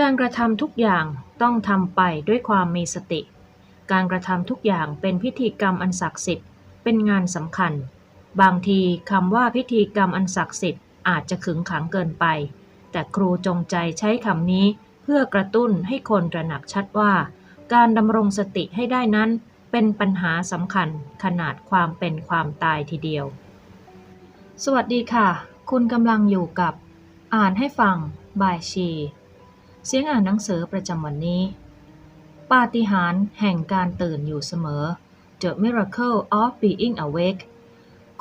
การกระทำทุกอย่างต้องทำไปด้วยความมีสติ การกระทำทุกอย่างเป็นพิธีกรรมอันศักดิ์สิทธิ์ เป็นงานสำคัญ บางทีคำว่าพิธีกรรมอันศักดิ์สิทธิ์อาจจะขึงขังเกินไป แต่ครูจงใจใช้คำนี้เพื่อกระตุ้นให้คนตระหนักชัดว่า การดำรงสติให้ได้นั้น เป็นปัญหาสำคัญขนาดความเป็นความตายทีเดียว สวัสดีค่ะ คุณกำลังอยู่กับ อ่านให้ฟังบายชี เสียงอ่านหนังสือประจำวันนี้ ปาฏิหาริย์แห่งการตื่นอยู่เสมอ The Miracle of Being Awake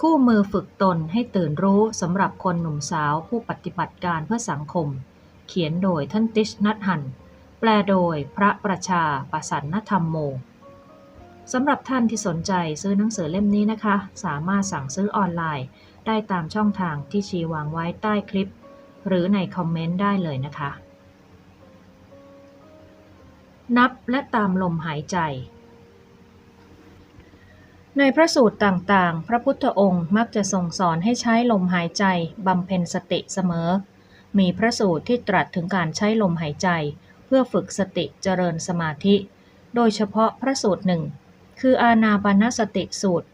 คู่มือฝึกตนให้ตื่นรู้สำหรับคนหนุ่มสาวผู้ปฏิบัติการเพื่อสังคม เขียนโดยท่านติชนัทหัน แปลโดยพระประชาประสันนธรรมโมสำหรับท่านที่สนใจซื้อหนังสือเล่มนี้นะคะ สามารถสั่งซื้อออนไลน์ ได้ตามช่องทางที่ชีวางไว้ใต้คลิป หรือในคอมเมนต์ได้เลยนะคะ นับและตามลมหายใจ ในพระสูตรต่างๆ พระพุทธองค์มักจะทรงสอนให้ใช้ลมหายใจบำเพ็ญสติเสมอ มีพระสูตรที่ตรัสถึงการใช้ลมหายใจ เพื่อฝึกสติเจริญสมาธิ โดยเฉพาะพระสูตรหนึ่ง คืออานาปานสติสูตร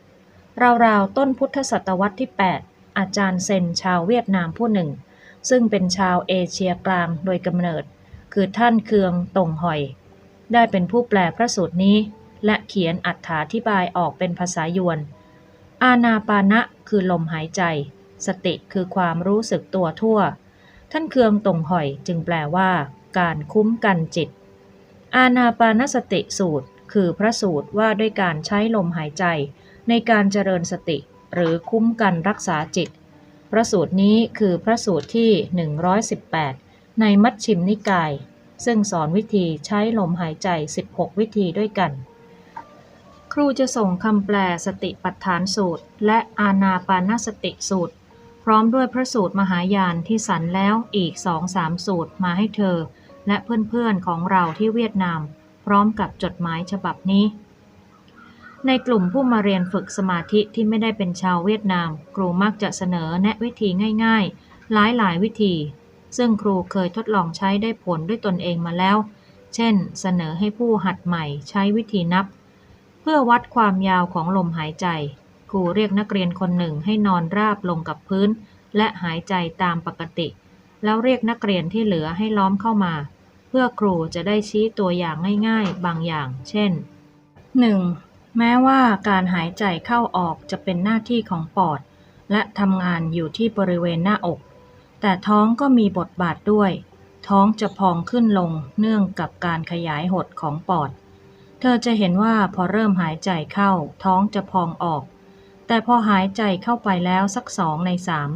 ราวๆ ต้นพุทธศตวรรษที่ 8 อาจารย์เซนชาวเวียดนามผู้หนึ่งซึ่งเป็นชาวเอเชียกลางโดยกำเนิด คือท่านเคืองตงหอย ได้เป็นผู้แปลพระสูตรนี้ และเขียนอัถาธิบายออกเป็นภาษายวน อานาปานะคือลมหายใจ สติคือความรู้สึกตัวทั่ว ท่านเคืองตงหอยจึงแปลว่า การคุ้มกันจิต อานาปานสติสูตร คือพระสูตรว่าด้วยการใช้ลมหายใจ ในการเจริญสติ หรือคุ้มกันรักษาจิต พระสูตรนี้คือพระสูตรที่ 118 ในมัชชิมนิกาย ซึ่งสอนวิธีใช้ลมหายใจ 16 วิธีด้วยกัน ครูจะส่งคำแปลสติปัฏฐานสูตร และอานาปานสติสูตร พร้อมด้วยพระสูตรมหายานที่สันแล้วอีกสองสามสูตรมาให้เธอ และเพื่อนๆของเราที่เวียดนาม พร้อมกับจดหมายฉบับนี้ ในกลุ่มผู้มาเรียนฝึกสมาธิที่ไม่ได้เป็นชาวเวียดนาม ครูมักจะเสนอแนะวิธีง่าย ๆ หลายๆวิธี ซึ่งครูเคยทดลองใช้ได้ผลด้วยตนเองมาแล้ว เช่น เสนอให้ผู้หัดใหม่ใช้วิธีนับ เพื่อวัดความยาวของลมหายใจ ครูเรียกนักเรียนคนหนึ่งให้นอนราบลงกับพื้น และหายใจตามปกติ แล้วเรียกนักเรียนที่เหลือให้ล้อมเข้ามา เพื่อครูจะได้ชี้ตัวอย่างง่ายๆ บางอย่าง เช่น 1. แม้ว่าการหายใจเข้าออกจะเป็นหน้าที่ของปอด และทำงานอยู่ที่บริเวณหน้าอก แต่ท้องก็มีบทบาทด้วย ท้องจะพองขึ้นลงเนื่องกับการขยายหดของปอด เธอจะเห็นว่าพอเริ่มหายใจเข้า ท้องจะพองออก แต่พอหายใจเข้าไปแล้วสักสองในสาม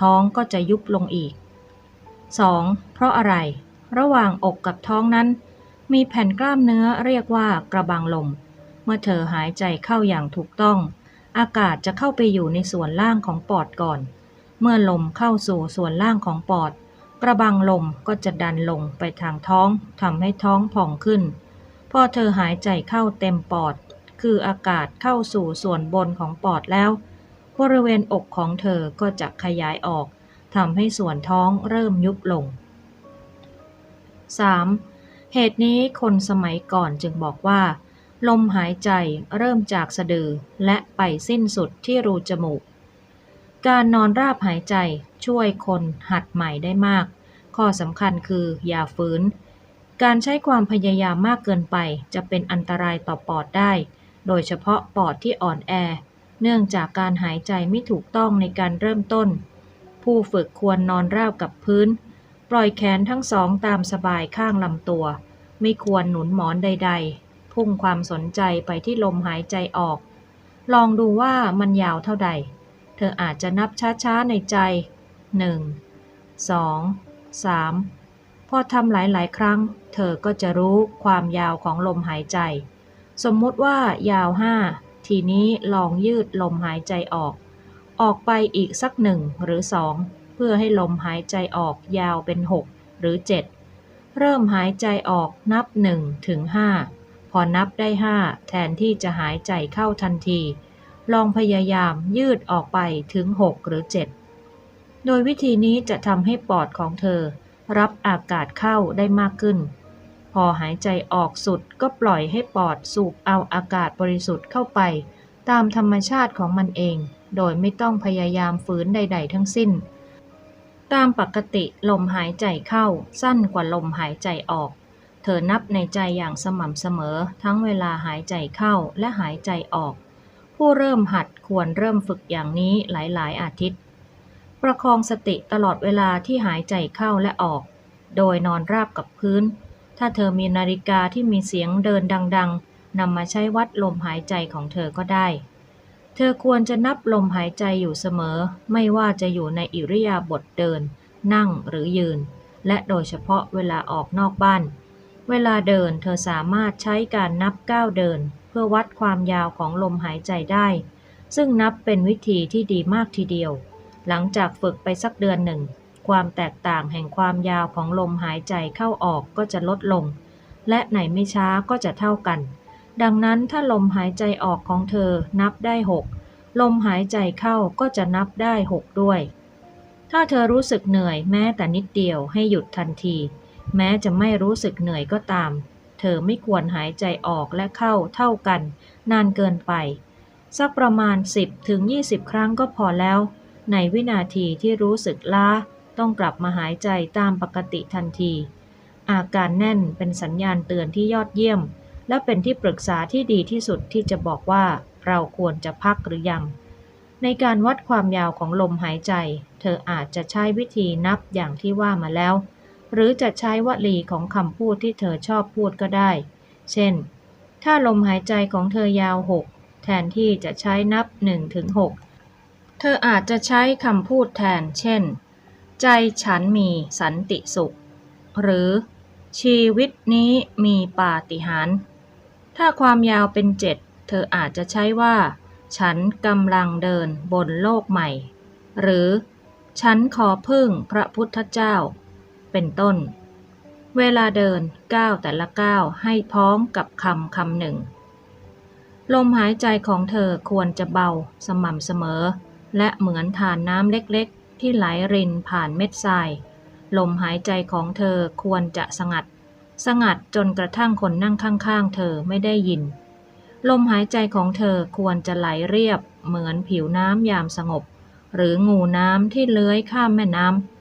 ท้องก็จะยุบลงอีก 2. เพราะอะไร ระหว่างอกกับท้องนั้น มีแผ่นกล้ามเนื้อเรียกว่ากระบังลม เมื่อเธอหายใจเข้าอย่างถูกต้อง อากาศจะเข้าไปอยู่ในส่วนล่างของปอดก่อน เมื่อลมเข้าสู่ส่วนล่างของปอด กระบังลมก็จะดันลงไปทางท้องทำให้ท้องผ่องขึ้น พอเธอหายใจเข้าเต็มปอด คืออากาศเข้าสู่ส่วนบนของปอดแล้ว บริเวณอกของเธอก็จะขยายออกทำให้ส่วนท้องเริ่มยุบลง 3. เหตุนี้คนสมัยก่อนจึงบอกว่า ลมหายใจเริ่มจากสะดือและไปสิ้นสุดที่รูจมูก การนอนราบหายใจช่วยคนหัดใหม่ได้มาก ข้อสำคัญคืออย่าฝืน การใช้ความพยายามมากเกินไป จะเป็นอันตรายต่อปอดได้ โดยเฉพาะปอดที่อ่อนแอ เนื่องจากการหายใจไม่ถูกต้องในการเริ่มต้น ผู้ฝึกควรนอนราบกับพื้น ปล่อยแขนทั้งสองตามสบายข้างลำตัว ไม่ควรหนุนหมอนใด ๆ พุ่งความสนใจไปที่ลมหายใจออก ลองดูว่ามันยาวเท่าใด เธออาจจะนับช้าๆในใจ 1 2 3 พอทำหลายๆ ครั้ง เธอก็จะรู้ความยาวของลมหายใจ สมมุติว่ายาว 5 ทีนี้ลองยืดลมหายใจออก ออกไปอีกสักหนึ่งหรือสองเพื่อให้ลมหายใจออกยาวเป็น 6 หรือ 7 เริ่มหายใจออกนับ1ถึง5พอนับได้ 5 แทนที่จะหายใจเข้าทันที ลองพยายามยืดออกไปถึง 6 หรือ 7 โดยวิธีนี้จะทำให้ปอดของเธอ รับอากาศเข้าได้มากขึ้น พอหายใจออกสุดก็ปล่อยให้ปอดสูบเอาอากาศบริสุทธิ์เข้าไป ตามธรรมชาติของมันเอง โดยไม่ต้องพยายามฝืนใด ๆ ทั้งสิ้น ตามปกติลมหายใจเข้าสั้นกว่าลมหายใจออกเธอนับในใจอย่างสม่ำเสมอ ทั้งเวลาหายใจเข้าและหายใจออก ผู้เริ่มหัดควรเริ่มฝึกอย่างนี้หลาย ๆ อาทิตย์ ประคองสติตลอดเวลาที่หายใจเข้าและออก โดยนอนราบกับพื้น ถ้าเธอมีนาฬิกาที่มีเสียงเดินดัง ๆนำมาใช้วัดลมหายใจของเธอก็ได้ เธอควรจะนับลมหายใจอยู่เสมอ ไม่ว่าจะอยู่ในอิริยาบถเดิน นั่งหรือยืน และโดยเฉพาะเวลาออกนอกบ้าน เวลาเดินเธอสามารถใช้การนับก้าวเดิน พื่อวัดความยาวของลมหายใจได้ ซึ่งนับเป็นวิธีที่ดีมากทีเดียว หลังจากฝึกไปสักเดือนหนึ่ง ความแตกต่างแห่งความยาวของลมหายใจเข้าออกก็จะลดลง และไหนไม่ช้าก็จะเท่ากัน ดังนั้นถ้าลมหายใจออกของเธอนับได้หกลมหายใจเข้าก็จะนับได้หกด้วย ถ้าเธอรู้สึกเหนื่อยแม้แต่นิดเดียวให้หยุดทันที แม้จะไม่รู้สึกเหนื่อยก็ตาม เธอไม่ควรหายใจออกและเข้าเท่ากัน นานเกินไป สักประมาณ 10ถึง20 ครั้งก็พอแล้ว ในวินาทีที่รู้สึกล้า ต้องกลับมาหายใจตามปกติทันที อาการแน่นเป็นสัญญาณเตือนที่ยอดเยี่ยม และเป็นที่ปรึกษาที่ดีที่สุดที่จะบอกว่าเราควรจะพักหรือยัง ในการวัดความยาวของลมหายใจ เธออาจจะใช้วิธีนับอย่างที่ว่ามาแล้ว หรือจะใช้วลีของคำพูดที่เธอชอบพูดก็ได้ เช่น ถ้าลมหายใจของเธอยาว 6 แทนที่จะใช้นับ1ถึง6เธออาจจะใช้คำพูดแทน เช่น ใจฉันมีสันติสุข หรือ ชีวิตนี้มีปาฏิหาริย์ ถ้าความยาวเป็นเจ็ดเธออาจจะใช้ว่า ฉันกำลังเดินบนโลกใหม่ หรือ ฉันขอพึ่งพระพุทธเจ้า เป็นต้น เวลาเดินก้าวแต่ละก้าวให้พ้องกับคำคำหนึ่ง ลมหายใจของเธอควรจะเบาสม่ำเสมอ และเหมือนทานน้ำเล็กๆ ที่ไหลรินผ่านเม็ดทราย ลมหายใจของเธอควรจะสงัด สงัดจนกระทั่งคนนั่งข้างๆ เธอไม่ได้ยิน ลมหายใจของเธอควรจะไหลเรียบ เหมือนผิวน้ำยามสงบ หรืองูน้ำที่เลื้อยข้ามแม่น้ำ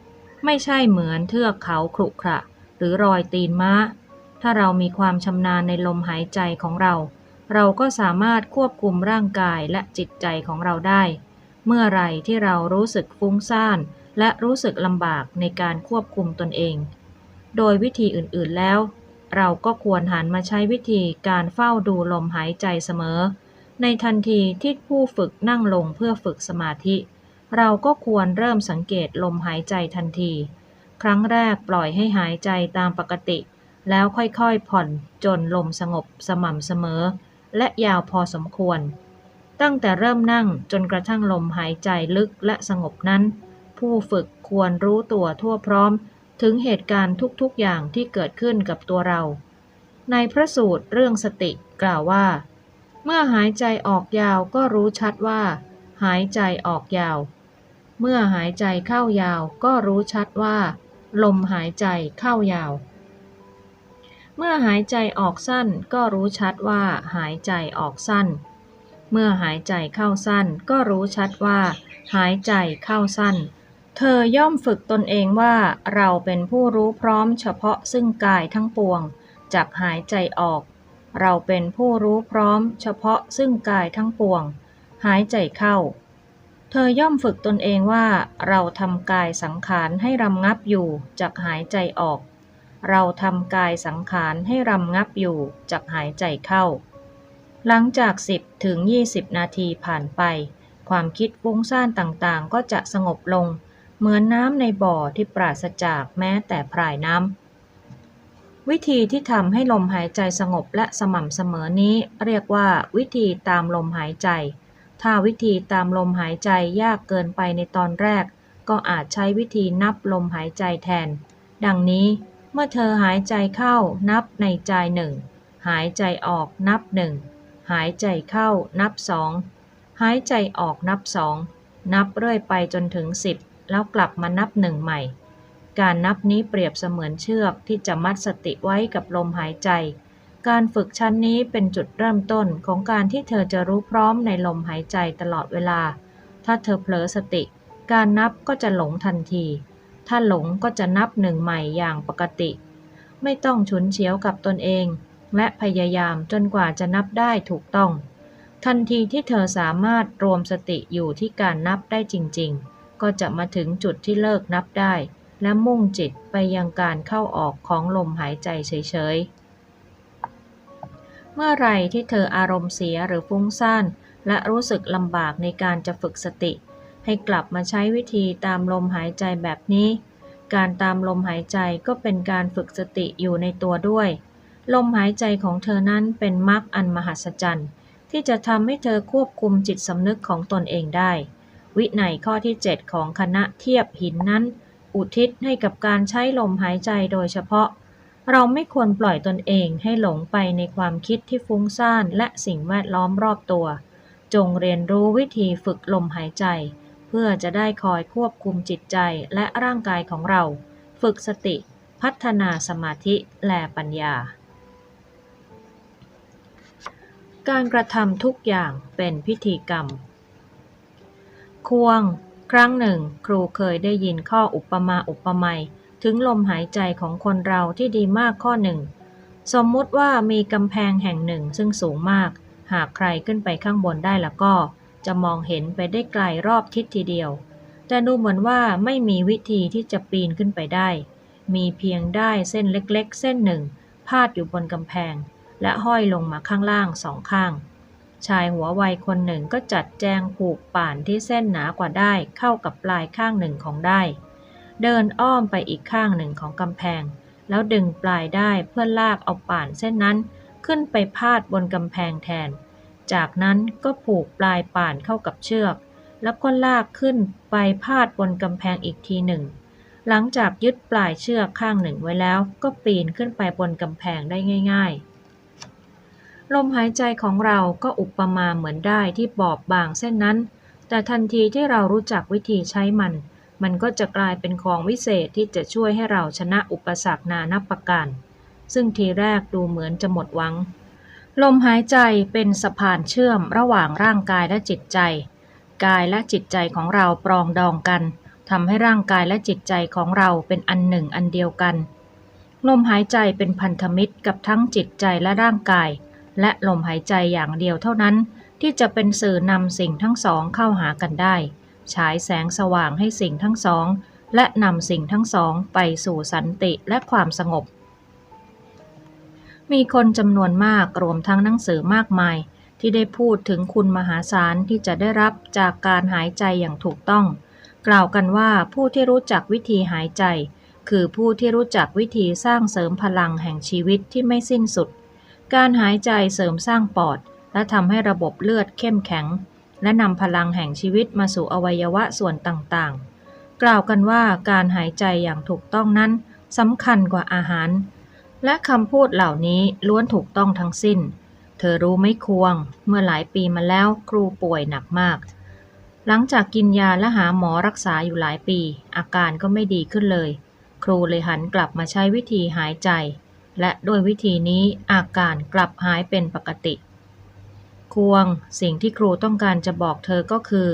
ไม่ใช่เหมือนเทือกเขาขรุขระหรือรอยตีนม้า ถ้าเรามีความชำนาญในลมหายใจของเรา เราก็สามารถควบคุมร่างกายและจิตใจของเราได้ เมื่อไรที่เรารู้สึกฟุ้งซ่าน และรู้สึกลำบากในการควบคุมตนเอง โดยวิธีอื่นๆแล้ว เราก็ควรหันมาใช้วิธีการเฝ้าดูลมหายใจเสมอ ในทันทีที่ผู้ฝึกนั่งลงเพื่อฝึกสมาธิ เราก็ควรเริ่มสังเกตลมหายใจทันที ครั้งแรกปล่อยให้หายใจตามปกติ แล้วค่อยๆผ่อนจนลมสงบสม่ำเสมอ และยาวพอสมควร ตั้งแต่เริ่มนั่งจนกระทั่งลมหายใจลึกและสงบนั้น ผู้ฝึกควรรู้ตัวทั่วพร้อม ถึงเหตุการณ์ทุกๆอย่างที่เกิดขึ้นกับตัวเรา ในพระสูตรเรื่องสติกล่าวว่า เมื่อหายใจออกยาวก็รู้ชัดว่า หายใจออกยาว เมื่อหายใจเข้ายาวก็รู้ชัดว่า ลมหายใจเข้ายาว เมื่อหายใจออกสั้นก็รู้ชัดว่า หายใจออกสั้น เมื่อหายใจเข้าสั้นก็รู้ชัดว่า หายใจเข้าสั้น เธอย่อมฝึกตนเองว่าเราเป็นผู้รู้พร้อมเฉพาะซึ่งกายทั้งปวงจากหายใจออก เราเป็นผู้รู้พร้อมเฉพาะซึ่งกายทั้งปวง หายใจเข้า เธอย่อมฝึกตนเองว่า เราทำกายสังขารให้รำงับอยู่จากหายใจออก เราทำกายสังขารให้รำงับอยู่จากหายใจเข้า หลังจาก 10 ถึง 20 นาทีผ่านไป ความคิดฟุ้งซ่านต่างๆ ก็จะสงบลง เหมือนน้ำในบ่อที่ปราศจากแม้แต่พรายน้ำ วิธีที่ทำให้ลมหายใจสงบและสม่ำเสมอนี้ เรียกว่าวิธีตามลมหายใจ ถ้าวิธีตามลมหายใจยากเกินไปในตอนแรก ก็อาจใช้วิธีนับลมหายใจแทน ดังนี้เมื่อเธอหายใจเข้านับในใจหนึ่งหายใจออกนับหนึ่งหายใจเข้านับสองหายใจออกนับสองนับเรื่อยไปจนถึงสิบแล้วกลับมานับหนึ่งใหม่ การนับนี้เปรียบเสมือนเชือกที่จะมัดสติไว้กับลมหายใจ การฝึกชั้นนี้เป็นจุดเริ่มต้นของการที่เธอจะรู้พร้อมในลมหายใจตลอดเวลา ถ้าเธอเผลอสติ การนับก็จะหลงทันที ถ้าหลงก็จะนับหนึ่งใหม่อย่างปกติ ไม่ต้องฉุนเฉียวกับตนเอง และพยายามจนกว่าจะนับได้ถูกต้อง ทันทีที่เธอสามารถรวมสติอยู่ที่การนับได้จริง ๆ ก็จะมาถึงจุดที่เลิกนับได้ และมุ่งจิตไปยังการเข้าออกของลมหายใจเฉยๆ เมื่อไรที่เธออารมณ์เสียหรือฟุ้งซ่าน และรู้สึกลำบากในการจะฝึกสติ ให้กลับมาใช้วิธีตามลมหายใจแบบนี้ การตามลมหายใจก็เป็นการฝึกสติอยู่ในตัวด้วย ลมหายใจของเธอนั้นเป็นมรรคอันมหัศจรรย์ที่จะทำให้เธอควบคุมจิตสำนึกของตนเองได้ วินัยข้อที่ 7 ของคณะเทียบหินนั้น อุทิศให้กับการใช้ลมหายใจโดยเฉพาะ เราไม่ควรปล่อยตนเองให้หลงไปในความคิดที่ฟุ้งซ่านและสิ่งแวดล้อมรอบตัว จงเรียนรู้วิธีฝึกลมหายใจ เพื่อจะได้คอยควบคุมจิตใจและร่างกายของเรา ฝึกสติ พัฒนาสมาธิและปัญญา การกระทำทุกอย่างเป็นพิธีกรรม ควง ครั้งหนึ่ง ครูเคยได้ยินข้ออุปมาอุปไมย ถึงลมหายใจของคนเราที่ดีมากข้อหนึ่ง สมมุติว่ามีกำแพงแห่งหนึ่งซึ่งสูงมาก หากใครขึ้นไปข้างบนได้แล้วก็ จะมองเห็นไปได้ไกลรอบทิศทีเดียว แต่ดูเหมือนว่าไม่มีวิธีที่จะปีนขึ้นไปได้ มีเพียงได้เส้นเล็กๆ เส้นหนึ่ง พาดอยู่บนกำแพง และห้อยลงมาข้างล่างสองข้างชายหัวไวคนหนึ่งก็จัดแจงผูกป่านที่เส้นหนากว่าได้เข้ากับปลายข้างหนึ่งของได้ เดินอ้อมไปอีกข้างหนึ่งของกำแพง แล้วดึงปลายได้เพื่อลากเอาป่านเส้นนั้นขึ้นไปพาดบนกำแพงแทน จากนั้นก็ผูกปลายป่านเข้ากับเชือก แล้วก็ลากขึ้นไปพาดบนกำแพงอีกทีหนึ่ง หลังจากยึดปลายเชือกข้างหนึ่งไว้แล้ว ก็ปีนขึ้นไปบนกำแพงได้ง่าย ๆลมหายใจของเราก็อุปมาเหมือนได้ที่บอบบางเส้นนั้น แต่ทันทีที่เรารู้จักวิธีใช้มัน มันก็จะกลายเป็นของวิเศษที่จะช่วยให้เราชนะอุปสรรคนานับประการ ซึ่งทีแรกดูเหมือนจะหมดหวัง ลมหายใจเป็นสะพานเชื่อมระหว่างร่างกายและจิตใจ กายและจิตใจของเราปรองดองกันทำให้ร่างกายและจิตใจของเราเป็นอันหนึ่งอันเดียวกัน ลมหายใจเป็นพันธมิตรกับทั้งจิตใจและร่างกาย และลมหายใจอย่างเดียวเท่านั้น ที่จะเป็นสื่อนำสิ่งทั้งสองเข้าหากันได้ ฉายแสงสว่างให้สิ่งทั้งสอง และนำสิ่งทั้งสองไปสู่สันติและความสงบ มีคนจำนวนมากรวมทั้งหนังสือมากมาย ที่ได้พูดถึงคุณมหาศาลที่จะได้รับจากการหายใจอย่างถูกต้อง กล่าวกันว่าผู้ที่รู้จักวิธีหายใจ คือผู้ที่รู้จักวิธีสร้างเสริมพลังแห่งชีวิตที่ไม่สิ้นสุด การหายใจเสริมสร้างปอด และทำให้ระบบเลือดเข้มแข็ง และนำพลังแห่งชีวิตมาสู่อวัยวะส่วนต่างๆ กล่าวกันว่าการหายใจอย่างถูกต้องนั้นสำคัญกว่าอาหาร และคำพูดเหล่านี้ล้วนถูกต้องทั้งสิ้น เธอรู้ไม่ควง เมื่อหลายปีมาแล้วครูป่วยหนักมาก หลังจากกินยาและหาหมอรักษาอยู่หลายปี อาการก็ไม่ดีขึ้นเลย ครูเลยหันกลับมาใช้วิธีหายใจ และด้วยวิธีนี้อาการกลับหายเป็นปกติ ควง สิ่งที่ครูต้องการจะบอกเธอก็คือ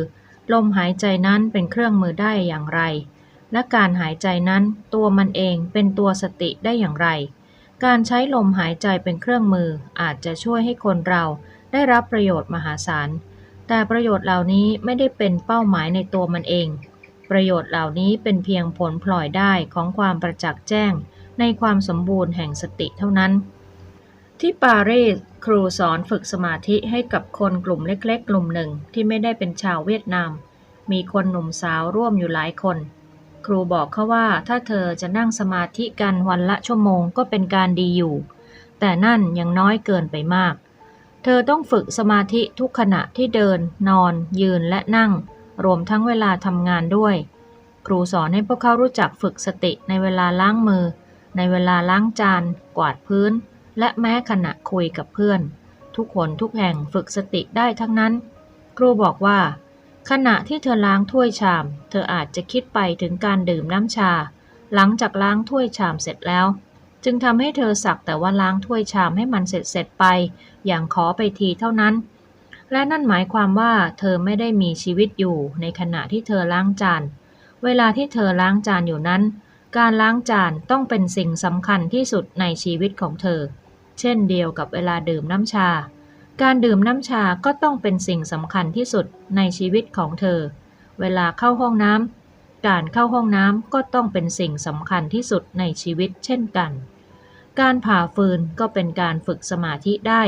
ลมหายใจนั้นเป็นเครื่องมือได้อย่างไร และการหายใจนั้นตัวมันเองเป็นตัวสติได้อย่างไร การใช้ลมหายใจเป็นเครื่องมืออาจจะช่วยให้คนเราได้รับประโยชน์มหาศาล แต่ประโยชน์เหล่านี้ไม่ได้เป็นเป้าหมายในตัวมันเอง ประโยชน์เหล่านี้เป็นเพียงผลพลอยได้ของความประจักษ์แจ้ง ในความสมบูรณ์แห่งสติเท่านั้น ที่ปารีสครูสอนฝึกสมาธิให้กับคนกลุ่มเล็กๆ กลุ่มหนึ่งที่ไม่ได้เป็นชาวเวียดนาม มีคนหนุ่มสาวร่วมอยู่หลายคน ครูบอกเขาว่าถ้าเธอจะนั่งสมาธิกันวันละชั่วโมงก็เป็นการดีอยู่ แต่นั่นยังน้อยเกินไปมาก เธอต้องฝึกสมาธิทุกขณะที่เดิน นอน ยืนและนั่ง รวมทั้งเวลาทำงานด้วย ครูสอนให้พวกเขารู้จักฝึกสติในเวลาล้างมือ ในเวลาล้างจาน กวาดพื้น และแม้ขณะคุยกับเพื่อน ทุกคนทุกแห่งฝึกสติได้ทั้งนั้น ครูบอกว่า ขณะที่เธอล้างถ้วยชาม เธออาจจะคิดไปถึงการดื่มน้ำชา หลังจากล้างถ้วยชามเสร็จแล้ว จึงทำให้เธอสักแต่ว่าล้างถ้วยชามให้มันเสร็จเสร็จไป อย่างขอไปทีเท่านั้น และนั่นหมายความว่า เธอไม่ได้มีชีวิตอยู่ในขณะที่เธอล้างจาน เวลาที่เธอล้างจานอยู่นั้นการล้างจานต้องเป็นสิ่งสำคัญที่สุดในชีวิตของเธอ เช่นเดียวกับเวลาดื่มน้ำชา การดื่มน้ำชาก็ต้องเป็นสิ่งสำคัญที่สุดในชีวิตของเธอ เวลาเข้าห้องน้ำการเข้าห้องน้ำก็ต้องเป็นสิ่งสำคัญที่สุดในชีวิตเช่นกัน การผ่าฟืนก็เป็นการฝึกสมาธิได้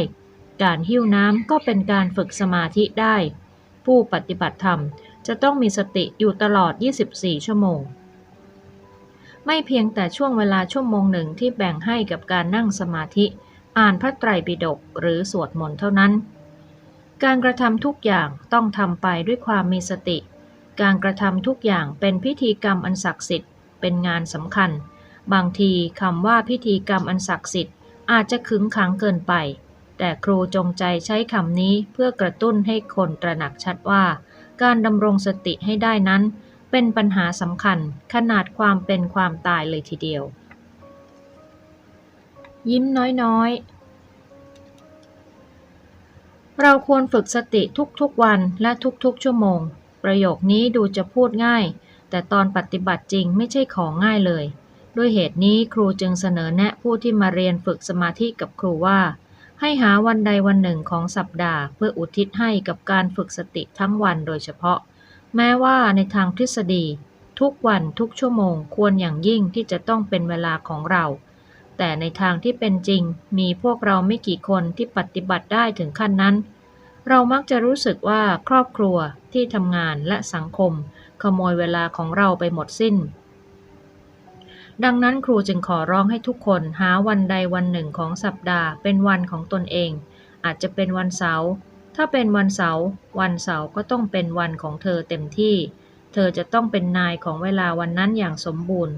การหิ้วน้ำก็เป็นการฝึกสมาธิได้ ผู้ปฏิบัติธรรมจะต้องมีสติอยู่ตลอด 24 ชั่วโมง ไม่เพียงแต่ช่วงเวลาชั่วโมงหนึ่งที่แบ่งให้กับการนั่งสมาธิ อ่านพระไตรปิฎกหรือสวดมนต์เท่านั้น การกระทำทุกอย่างต้องทำไปด้วยความมีสติ การกระทำทุกอย่างเป็นพิธีกรรมอันศักดิ์สิทธิ์ เป็นงานสำคัญ บางทีคำว่าพิธีกรรมอันศักดิ์สิทธิ์อาจจะขึงขังเกินไป แต่ครูจงใจใช้คำนี้เพื่อกระตุ้นให้คนตระหนักชัดว่า การดำรงสติให้ได้นั้น เป็นปัญหาสำคัญขนาดความเป็นความตายเลยทีเดียว ยิ้มน้อยๆ เราควรฝึกสติทุกๆวันและทุกๆ ชั่วโมง ประโยคนี้ดูจะพูดง่าย แต่ตอนปฏิบัติจริงไม่ใช่ของง่ายเลย ด้วยเหตุนี้ครูจึงเสนอแนะผู้ที่มาเรียนฝึกสมาธิกับครูว่า ให้หาวันใดวันหนึ่งของสัปดาห์ เพื่ออุทิศให้กับการฝึกสติทั้งวันโดยเฉพาะ แม้ว่าในทางทฤษฎี ทุกวันทุกชั่วโมงควรอย่างยิ่งที่จะต้องเป็นเวลาของเรา แต่ในทางที่เป็นจริง มีพวกเราไม่กี่คนที่ปฏิบัติได้ถึงขั้นนั้น เรามักจะรู้สึกว่าครอบครัวที่ทำงานและสังคม ขโมยเวลาของเราไปหมดสิ้น ดังนั้นครูจึงขอร้องให้ทุกคนหาวันใดวันหนึ่งของสัปดาห์ เป็นวันของตนเอง อาจจะเป็นวันเสาร์ถ้าเป็นวันเสาร์วันเสาร์ก็ต้องเป็นวันของเธอเต็มที่ เธอจะต้องเป็นนายของเวลาวันนั้นอย่างสมบูรณ์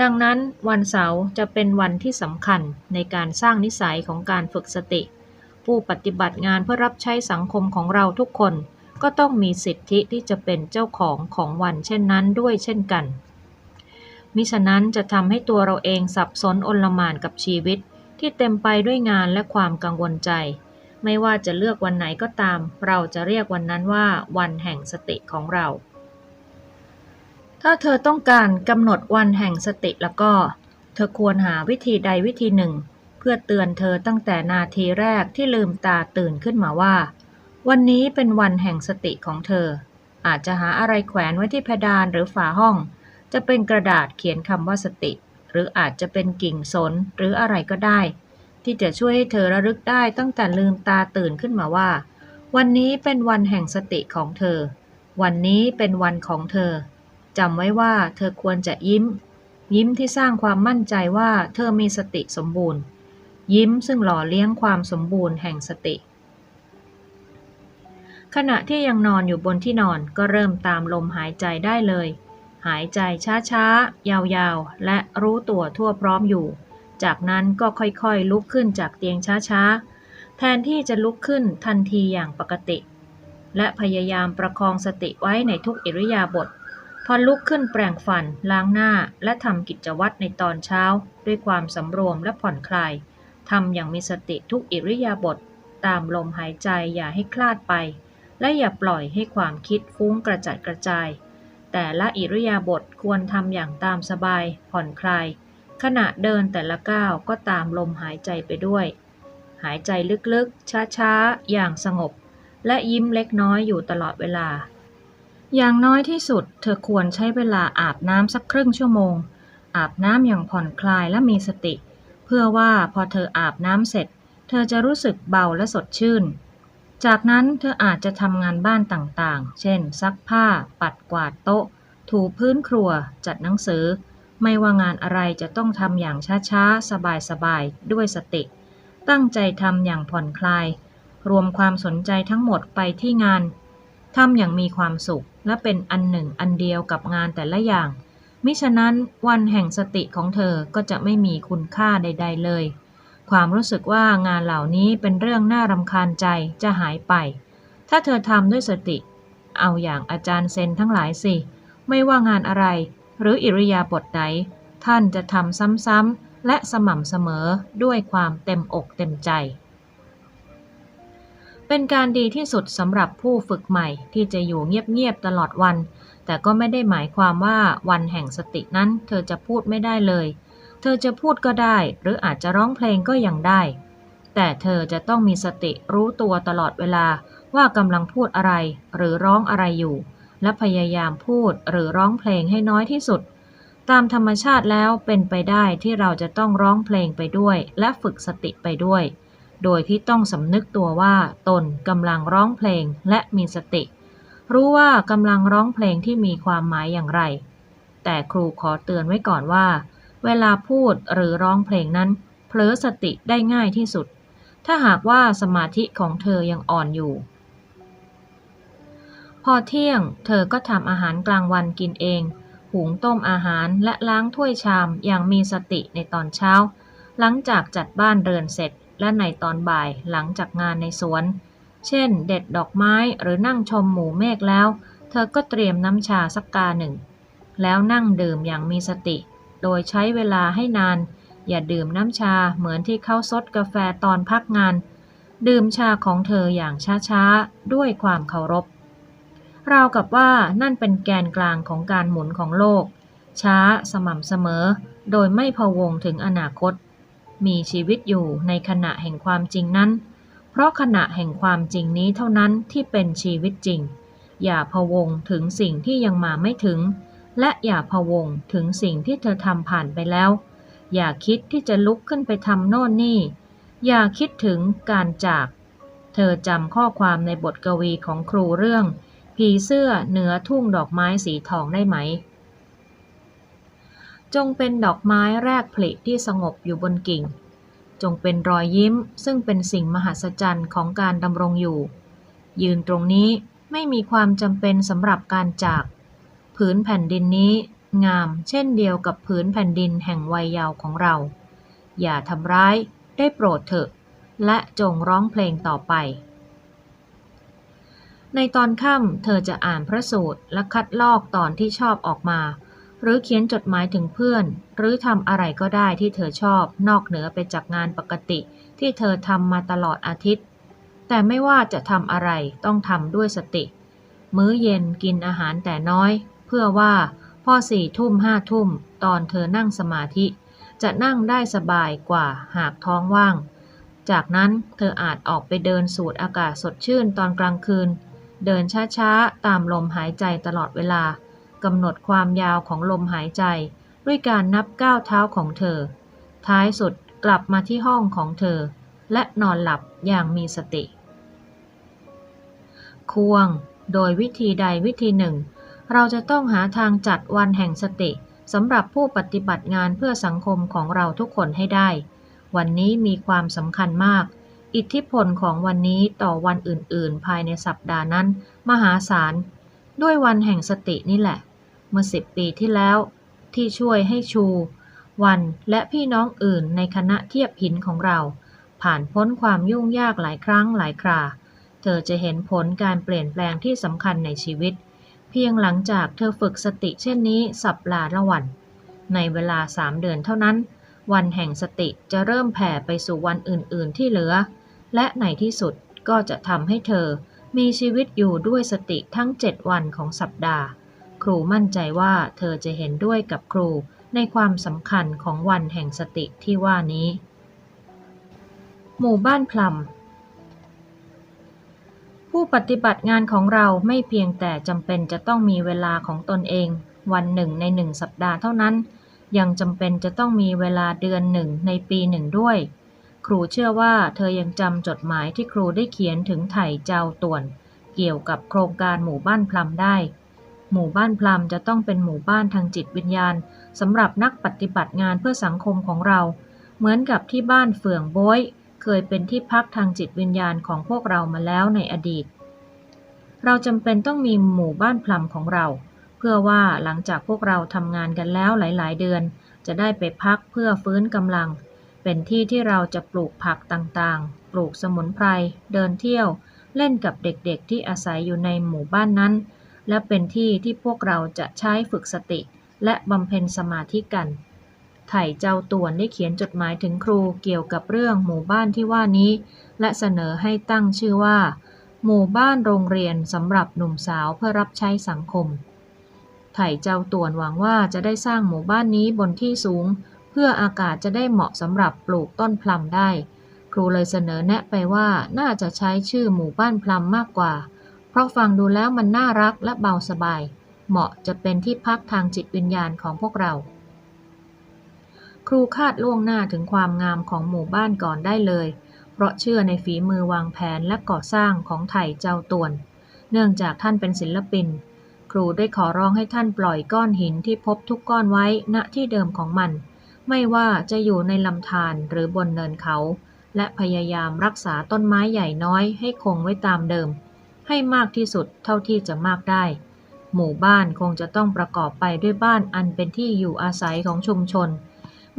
ดังนั้นวันเสาร์จะเป็นวันที่สำคัญในการสร้างนิสัยของการฝึกสติ ผู้ปฏิบัติงานเพื่อรับใช้สังคมของเราทุกคน ก็ต้องมีสิทธิที่จะเป็นเจ้าของของวันเช่นนั้นด้วยเช่นกัน มิฉะนั้นจะทำให้ตัวเราเองสับสนอนลมานกับชีวิต ที่เต็มไปด้วยงานและความกังวลใจ ไม่ว่าจะเลือกวันไหนก็ตาม เราจะเรียกวันนั้นว่า วันแห่งสติของเรา ถ้าเธอต้องการกำหนดวันแห่งสติแล้วก็ เธอควรหาวิธีใดวิธีหนึ่ง เพื่อเตือนเธอตั้งแต่นาทีแรกที่ลืมตาตื่นขึ้นมาว่า วันนี้เป็นวันแห่งสติของเธอ อาจจะหาอะไรแขวนไว้ที่เพดานหรือฝาห้อง จะเป็นกระดาษเขียนคำว่าสติ หรืออาจจะเป็นกิ่งสนหรืออะไรก็ได้ ที่จะช่วยให้เธอระลึกได้ตั้งแต่ลืมตาตื่นขึ้นมาว่า วันนี้เป็นวันแห่งสติของเธอ วันนี้เป็นวันของเธอ จำไว้ว่าเธอควรจะยิ้ม ยิ้มที่สร้างความมั่นใจว่าเธอมีสติสมบูรณ์ ยิ้มซึ่งหล่อเลี้ยงความสมบูรณ์แห่งสติ ขณะที่ยังนอนอยู่บนที่นอนก็เริ่มตามลมหายใจได้เลย หายใจช้าๆ ยาวๆ และรู้ตัวทั่วพร้อมอยู่ จากนั้นก็ค่อยๆลุกขึ้นจากเตียงช้าๆ แทนที่จะลุกขึ้นทันทีอย่างปกติ และพยายามประคองสติไว้ในทุกอิริยาบถ อลุกขึ้นแปรงฟัน ล้างหน้า และทำกิจวัตรในตอนเช้า ด้วยความสำรวมและผ่อนคลายทำอย่างมีสติทุกอิริยาบถตามลมหายใจอย่าให้คลาดไป และอย่าปล่อยให้ความคิดฟุ้งกระจัดกระจาย แต่ละอิริยาบถควรทำอย่างตามสบาย ผ่อนคลาย ขณะเดินแต่ละก้าวก็ตามลมหายใจไปด้วย หายใจลึกๆ ช้าๆ อย่างสงบ และยิ้มเล็กน้อยอยู่ตลอดเวลา อย่างน้อยที่สุด เธอควรใช้เวลาอาบน้ำสักครึ่งชั่วโมง อาบน้ำอย่างผ่อนคลายและมีสติ เพื่อว่าพอเธออาบน้ำเสร็จ เธอจะรู้สึกเบาและสดชื่น จากนั้นเธออาจจะทำงานบ้านต่างๆ เช่น ซักผ้า ปัดกวาดโต๊ะ ถูพื้นครัว จัดหนังสือ ไม่ว่างานอะไรจะต้องทำอย่างช้าๆ สบายๆ ด้วยสติ ตั้งใจทำอย่างผ่อนคลาย รวมความสนใจทั้งหมดไปที่งานทำอย่างมีความสุข และเป็นอันหนึ่งอันเดียวกับงานแต่ละอย่าง มิฉะนั้นวันแห่งสติของเธอก็จะไม่มีคุณค่าใด ๆ เลย ความรู้สึกว่างานเหล่านี้เป็นเรื่องน่ารำคาญใจจะหายไป ถ้าเธอทำด้วยสติ เอาอย่างอาจารย์เซนทั้งหลายสิ ไม่ว่างานอะไร หรืออิริยาบถใดท่านจะทำซ้ำๆและสม่ำเสมอด้วยความเต็มอกเต็มใจ เป็นการดีที่สุดสำหรับผู้ฝึกใหม่ที่จะอยู่เงียบๆตลอดวัน แต่ก็ไม่ได้หมายความว่าวันแห่งสตินั้นเธอจะพูดไม่ได้เลย เธอจะพูดก็ได้ หรืออาจจะร้องเพลงก็ยังได้ แต่เธอจะต้องมีสติรู้ตัวตลอดเวลาว่ากำลังพูดอะไร หรือร้องอะไรอยู่ และพยายามพูดหรือร้องเพลงให้น้อยที่สุด ตามธรรมชาติแล้วเป็นไปได้ที่เราจะต้องร้องเพลงไปด้วย และฝึกสติไปด้วย โดยที่ต้องสำนึกตัวว่าตนกำลังร้องเพลงและมีสติ รู้ว่ากำลังร้องเพลงที่มีความหมายอย่างไร แต่ครูขอเตือนไว้ก่อนว่า เวลาพูดหรือร้องเพลงนั้นเผลอสติได้ง่ายที่สุด ถ้าหากว่าสมาธิของเธอยังอ่อนอยู่ พอเที่ยงเธอก็ทำอาหารกลางวันกินเอง หุงต้มอาหารและล้างถ้วยชามอย่างมีสติในตอนเช้า หลังจากจัดบ้านเรือนเสร็จ และในตอนบ่ายหลังจากงานในสวน เช่น เด็ดดอกไม้หรือนั่งชมหมู่เมฆแล้ว เธอก็เตรียมน้ำชาสักกาหนึ่ง แล้วนั่งดื่มอย่างมีสติ โดยใช้เวลาให้นาน อย่าดื่มน้ำชาเหมือนที่เขาซดกาแฟตอนพักงาน ดื่มชาของเธออย่างช้าๆ ด้วยความเคารพราวกับว่านั่นเป็นแกนกลางของการหมุนของโลก ช้าสม่ำเสมอ โดยไม่พะวงถึงอนาคต มีชีวิตอยู่ในขณะแห่งความจริงนั้น เพราะขณะแห่งความจริงนี้เท่านั้นที่เป็นชีวิตจริง อย่าพะวงถึงสิ่งที่ยังมาไม่ถึง และอย่าพะวงถึงสิ่งที่เธอทำผ่านไปแล้ว อย่าคิดที่จะลุกขึ้นไปทำโน่นนี่ อย่าคิดถึงการจาก เธอจำข้อความในบทกวีของครูเรื่อง ผีเสื้อเหนือทุ่งดอกไม้สีทองได้ไหม จงเป็นดอกไม้แรกผลิที่สงบอยู่บนกิ่ง จงเป็นรอยยิ้มซึ่งเป็นสิ่งมหัศจรรย์ของการดำรงอยู่ ยืนตรงนี้ไม่มีความจำเป็นสำหรับการจาก ผืนแผ่นดินนี้งามเช่นเดียวกับผืนแผ่นดินแห่งวัยเยาว์ของเรา อย่าทำร้ายได้โปรดเถอะ และจงร้องเพลงต่อไป ในตอนค่ำเธอจะอ่านพระสูตรและคัดลอกตอนที่ชอบออกมา หรือเขียนจดหมายถึงเพื่อน หรือทำอะไรก็ได้ที่เธอชอบ นอกเหนือไปจากงานปกติ ที่เธอทำมาตลอดอาทิตย์ แต่ไม่ว่าจะทำอะไรต้องทำด้วยสติ มื้อเย็นกินอาหารแต่น้อย เพื่อว่าพอสี่ทุ่มห้าทุ่ม ตอนเธอนั่งสมาธิ จะนั่งได้สบายกว่าหากท้องว่าง จากนั้นเธออาจออกไปเดินสูดอากาศสดชื่นตอนกลางคืน เดินช้าๆ ตามลมหายใจตลอดเวลา กำหนดความยาวของลมหายใจ ด้วยการนับก้าวเท้าของเธอ ท้ายสุดกลับมาที่ห้องของเธอ และนอนหลับอย่างมีสติ ควง โดยวิธีใดวิธีหนึ่ง เราจะต้องหาทางจัดวันแห่งสติสำหรับผู้ปฏิบัติงานเพื่อสังคมของเราทุกคนให้ได้ วันนี้มีความสำคัญมาก อิทธิพลของวันนี้ต่อวันอื่น ๆ ภายในสัปดาห์นั้น มหาศาล ด้วยวันแห่งสตินี่แหละ เมื่อสิบปีที่แล้ว ที่ช่วยให้ชู วันและพี่น้องอื่นในคณะเทียบหินของเรา ผ่านพ้นความยุ่งยากหลายครั้งหลายครา เธอจะเห็นผลการเปลี่ยนแปลงที่สำคัญในชีวิต เพียงหลังจากเธอฝึกสติเช่นนี้สัปลาละวัน ในเวลาสามเดือนเท่านั้น วันแห่งสติจะเริ่มแผ่ไปสู่วันอื่น ๆ ที่เหลือ และในที่สุดก็จะทำให้เธอมีชีวิตอยู่ด้วยสติทั้งเจ็ดวันของสัปดาห์ ครูมั่นใจว่าเธอจะเห็นด้วยกับครูในความสำคัญของวันแห่งสติที่ว่านี้ หมู่บ้านพลัมผู้ปฏิบัติงานของเราไม่เพียงแต่จำเป็นจะต้องมีเวลาของตนเอง วันหนึ่งในหนึ่งสัปดาห์เท่านั้น ยังจำเป็นจะต้องมีเวลาเดือนหนึ่งในปีหนึ่งด้วย ครูเชื่อว่าเธอยังจำจดหมายที่ครูได้เขียนถึงไถ่เจ้าต่วน เกี่ยวกับโครงการหมู่บ้านพลัมได้ หมู่บ้านพลัมจะต้องเป็นหมู่บ้านทางจิตวิญญาณสำหรับนักปฏิบัติงานเพื่อสังคมของเรา เหมือนกับที่บ้านเฟื่องโบยเคยเป็นที่พักทางจิตวิญญาณของพวกเรามาแล้วในอดีต เราจำเป็นต้องมีหมู่บ้านพลัมของเรา เพื่อว่าหลังจากพวกเราทำงานกันแล้วหลาย ๆ เดือน จะได้ไปพักเพื่อฟื้นกำลัง เป็นที่ที่เราจะปลูกผักต่างๆ ปลูกสมุนไพร เดินเที่ยว เล่นกับเด็กๆ ที่อาศัยอยู่ในหมู่บ้านนั้น และเป็นที่ที่พวกเราจะใช้ฝึกสติ และบำเพ็ญสมาธิกัน ไถ่เจ้าต่วนได้เขียนจดหมายถึงครูเกี่ยวกับเรื่องหมู่บ้านที่ว่านี้ และเสนอให้ตั้งชื่อว่า หมู่บ้านโรงเรียนสำหรับหนุ่มสาวเพื่อรับใช้สังคม ไถ่เจ้าต่วนหวังว่าจะได้สร้างหมู่บ้านนี้บนที่สูง เพื่ออากาศจะได้เหมาะสำหรับปลูกต้นพลัมได้ ครูเลยเสนอแนะไปว่าน่าจะใช้ชื่อหมู่บ้านพลัมมากกว่าเเพราะฟังดูแล้วมันน่ารักและเบาสบาย เหมาะจะเป็นที่พักทางจิตวิญญาณของพวกเรา ครูคาดล่วงหน้าถึงความงามของหมู่บ้านก่อนได้เลย เพราะเชื่อในฝีมือวางแผนและก่อสร้างของไถ่เจ้าตวน เนื่องจากท่านเป็นศิลปิน ครูได้ขอร้องให้ท่านปล่อยก้อนหินที่พบทุกก้อนไว้ณที่เดิมของมัน ไม่ว่าจะอยู่ในลำธารหรือบนเนินเขา และพยายามรักษาต้นไม้ใหญ่น้อยให้คงไว้ตามเดิม ให้มากที่สุดเท่าที่จะมากได้ หมู่บ้านคงจะต้องประกอบไปด้วยบ้านอันเป็นที่อยู่อาศัยของชุมชน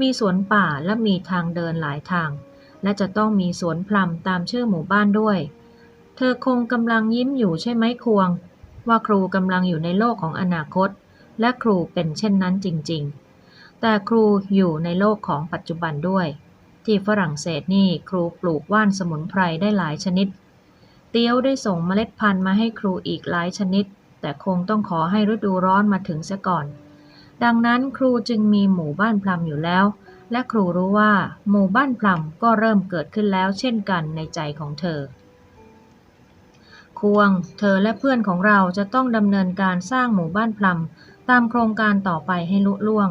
มีสวนป่าและมีทางเดินหลายทาง และจะต้องมีสวนพลัมตามชื่อหมู่บ้านด้วย เธอคงกำลังยิ้มอยู่ใช่ไหมควง ว่าครูกำลังอยู่ในโลกของอนาคต และครูเป็นเช่นนั้นจริง ๆ แต่ครูอยู่ในโลกของปัจจุบันด้วยที่ฝรั่งเศสนี่ครูปลูกว่านสมุนไพรได้หลายชนิด เตียวได้ส่งเมล็ดพันธุ์มาให้ครูอีกหลายชนิด แต่คงต้องขอให้ฤดูร้อนมาถึงเสียก่อน ดังนั้นครูจึงมีหมู่บ้านพลัมอยู่แล้ว และครูรู้ว่าหมู่บ้านพลัมก็เริ่มเกิดขึ้นแล้วเช่นกันในใจของเธอ ควง เธอและเพื่อนของเราจะต้องดำเนินการสร้างหมู่บ้านพลัมตามโครงการต่อไปให้ลุล่วง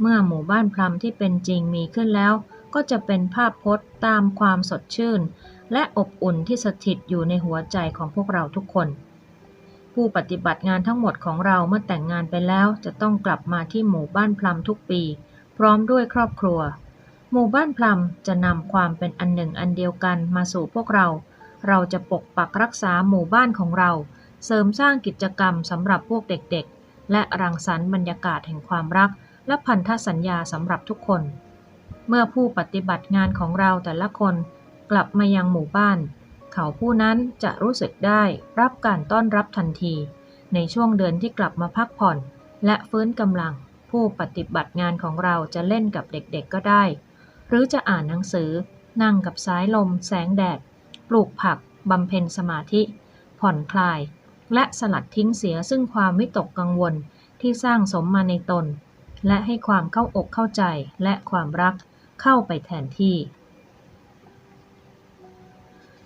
เมื่อหมู่บ้านพลัมที่เป็นจริงมีขึ้นแล้ว ก็จะเป็นภาพพจน์ตามความสดชื่น และอบอุ่นที่สถิตอยู่ในหัวใจของพวกเราทุกคน ผู้ปฏิบัติงานทั้งหมดของเราเมื่อแต่งงานไปแล้วจะต้องกลับมาที่หมู่บ้านพลัมทุกปี พร้อมด้วยครอบครัว หมู่บ้านพลัมจะนำความเป็นอันหนึ่งอันเดียวกันมาสู่พวกเรา เราจะปกปักรักษาหมู่บ้านของเรา เสริมสร้างกิจกรรมสำหรับพวกเด็กๆ และรังสรรค์บรรยากาศแห่งความรัก และพันธสัญญาสำหรับทุกคน เมื่อผู้ปฏิบัติงานของเราแต่ละคน กลับมายังหมู่บ้าน เขาผู้นั้นจะรู้สึกได้รับการต้อนรับทันที ในช่วงเดือนที่กลับมาพักผ่อน และฟื้นกำลัง ผู้ปฏิบัติงานของเราจะเล่นกับเด็กๆก็ได้ หรือจะอ่านหนังสือ นั่งกับสายลม แสงแดด ปลูกผักบำเพ็ญสมาธิ ผ่อนคลาย และสลัดทิ้งเสียซึ่งความวิตกกังวลที่สร้างสมมาในตน และให้ความเข้าอกเข้าใจและความรักเข้าไปแทนที่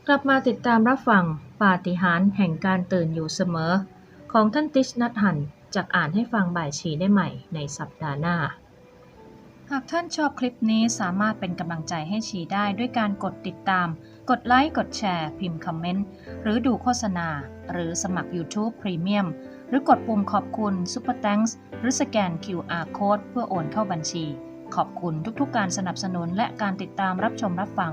กลับมาติดตามรับฟังปาฏิหาริย์แห่งการตื่นอยู่เสมอ ของท่านติชนัทหันจากอ่านให้ฟังบ่ายชีได้ใหม่ในสัปดาห์หน้า หากท่านชอบคลิปนี้สามารถเป็นกำลังใจให้ชีได้ด้วยการกดติดตาม กดไลค์ กดแชร์ พิมพ์คอมเมนต์ หรือดูโฆษณา หรือสมัคร YouTube Premium หรือกดปุ่มขอบคุณ Super Thanks หรือสแกน QR Code เพื่อโอนเข้าบัญชี ขอบคุณทุกๆการสนับสนุนและการติดตามรับชมรับฟัง